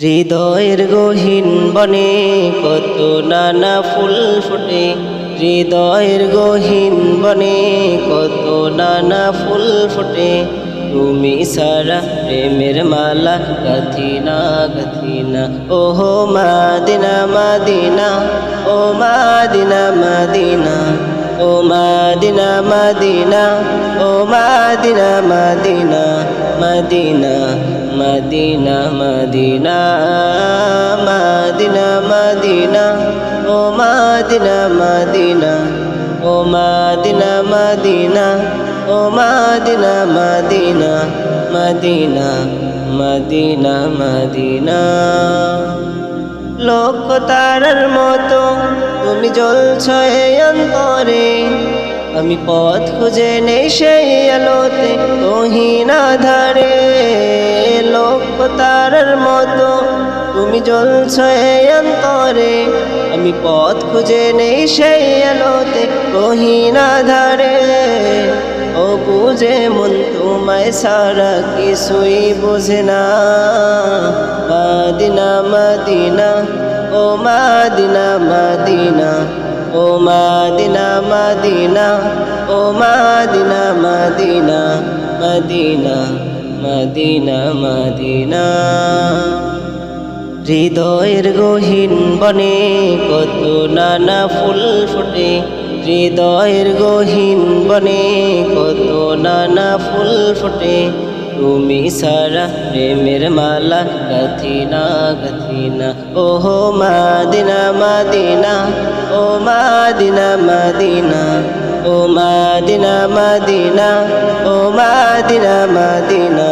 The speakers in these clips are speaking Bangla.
হৃদয়ের গহীন বনে কত নানা ফুল ফুটে। হৃদয়ের গহীন বনে কত নানা ফুল ফুটে। তুমি সারা প্রেমের মালা, গাথিনা গাথিনা। ওহো মাদিনা মাদিনা, ও মাদিনা মাদিনা। ও মাদিনা মাদিনা, ও Medina Medina. Medina, Medina Medina Medina Medina, ও মদিনা মদিনা, ও মদিনা মদিনা, ও Medina Medina Medina Medina Medina. লোক তারার মতো তুমি জ্বলছ অন্তরে, আমি পথ খুঁজে নেই সেই আলোতে ধারে লোক তারার মতো। তুমি জ্বলছ অন্তরে, আমি পথ খুঁজে নেই সেই আলোতে তোহিনা ধারে। ও বুঝে মন তোমায় সারা কিছুই বুঝে না। মাদিনা মাদিনা, ও মাদিনা মাদিনা, ও মাদিনা মাদিনা, ও Medina Medina, Medina. Medina Medina. হৃদয়ের গহীন বনে কত নানা ফুল ফুটে। হৃদয়ের গহীন বনে কত নানা ফুল ফুটে। তুমি সারা প্রেমের মালা গাথিনা গাথিনা। ওহো মাদিনা মাদিনা, ও মাদিনা মাদিনা। ও মাদিনা মাদিনা ও Medina Medina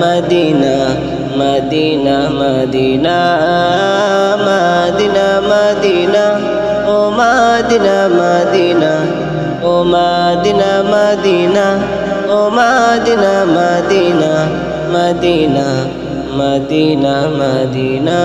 Medina Medina Medina Medina Medina ও মদিনা মদিনা ও মদিনা মদিনা ও Medina Medina Medina Medina Medina